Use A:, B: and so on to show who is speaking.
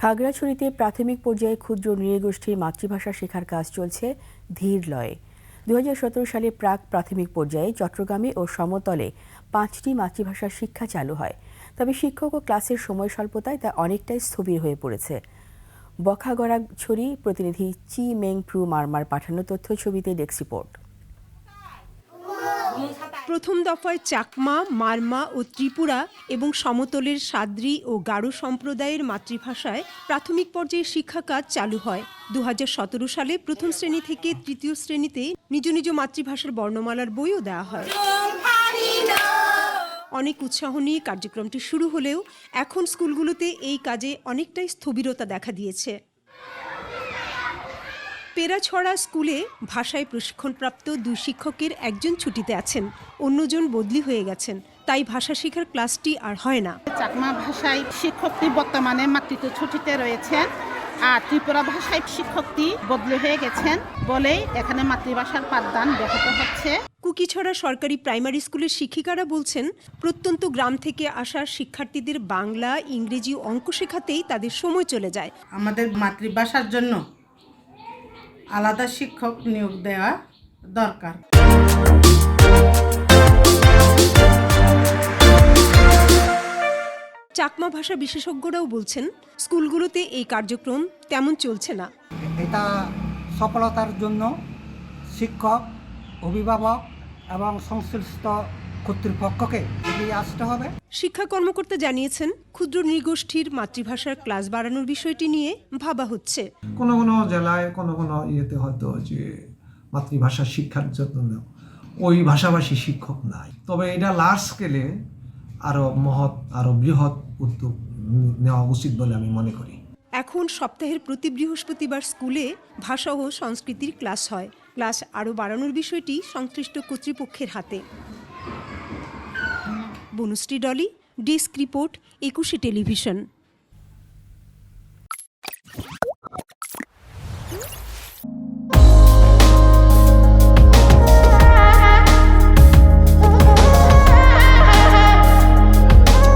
A: খাগড়াছড়িতে প্রাথমিক পর্যায়ে ক্ষুদ্র নৃগোষ্ঠীর মাতৃভাষা শেখার কাজ চলছে ধীর লয়ে। দু হাজার সতেরো সালে প্রাক প্রাথমিক পর্যায়ে চট্টগ্রামে ও সমতলে পাঁচটি মাতৃভাষার শিক্ষা চালু হয়। তবে শিক্ষক ও ক্লাসের সময় স্বল্পতায় তা অনেকটাই স্থবির হয়ে পড়েছে। বখাগড়াছড়ি প্রতিনিধি চি মেং প্রু মারমার পাঠানো তথ্য ছবিতে ডেস্ক রিপোর্ট।
B: প্রথম দফায় চাকমা, মারমা ও ত্রিপুরা এবং সমতলের সাদ্রি ও গারো সম্প্রদায়ের মাতৃভাষায় প্রাথমিক পর্যায়ে শিক্ষা কাজ চালু হয়। দু হাজার সতেরো সালে প্রথম শ্রেণি থেকে তৃতীয় শ্রেণীতে নিজ নিজ মাতৃভাষার বর্ণমালার বইও দেওয়া হয়। অনেক উৎসাহ নিয়ে কার্যক্রমটি শুরু হলেও এখন স্কুলগুলোতে এই কাজে অনেকটাই স্থবিরতা দেখা দিয়েছে। পেরাছড়া স্কুলে ভাষায় প্রশিক্ষণপ্রাপ্ত দুই শিক্ষকের একজন ছুটিতে আছেন। অন্যজন বদলি হয়ে গেছেন। তাই ভাষা শেখার ক্লাসটি আর হয় না।
C: চাকমা ভাষায় শিক্ষকটি বর্তমানে মাতৃত্ব ছুটিতে রয়েছেন আর ত্রিপুরা ভাষায় শিক্ষকটি বদলি হয়ে গেছেন বলে এখানে মাতৃভাষার পাঠদান ব্যাহত হচ্ছে।
B: কুকিছড়া সরকারি প্রাইমারি স্কুলের শিক্ষিকারা বলছেন প্রত্যন্ত গ্রাম থেকে আসা শিক্ষার্থীদের বাংলা ইংরেজি অঙ্ক শেখাতেই তাদের সময় চলে যায়।
D: আমাদের মাতৃভাষার জন্য আলাদা শিক্ষক নিয়োগ দেওয়া দরকার।
B: চাকমা ভাষা বিশেষজ্ঞরাও বলছেন স্কুলগুলোতে এই কার্যক্রম তেমন চলছে না।
E: এটা সফলতার জন্য শিক্ষক অভিভাবক এবং সংশ্লিষ্ট কর্তৃপক্ষকে এগিয়ে আসতে হবে।
B: শিক্ষা কর্মকর্তা জানিয়েছেন ক্ষুদ্র নৃগোষ্ঠীর মাতৃভাষার ক্লাস বাড়ানোর বিষয়টি নিয়ে ভাবা হচ্ছে।
F: কোনো কোনো জেলায় কোনো কোনো ইয়েতে হয়তো যে মাতৃভাষা শিক্ষার জন্য ওই ভাষাভাষী শিক্ষক নাই। তবে এটা লার্জ স্কেলে আরও মহৎ আরও বৃহৎ উদ্যোগ নেওয়া উচিত বলে আমি মনে করি।
B: এখন সপ্তাহের প্রতি বৃহস্পতিবার স্কুলে ভাষা ও সংস্কৃতির ক্লাস হয়। ক্লাস আরও বাড়ানোর বিষয়টি সংশ্লিষ্ট কর্তৃপক্ষের হাতে। Banushree Doli desk report Ekushey television.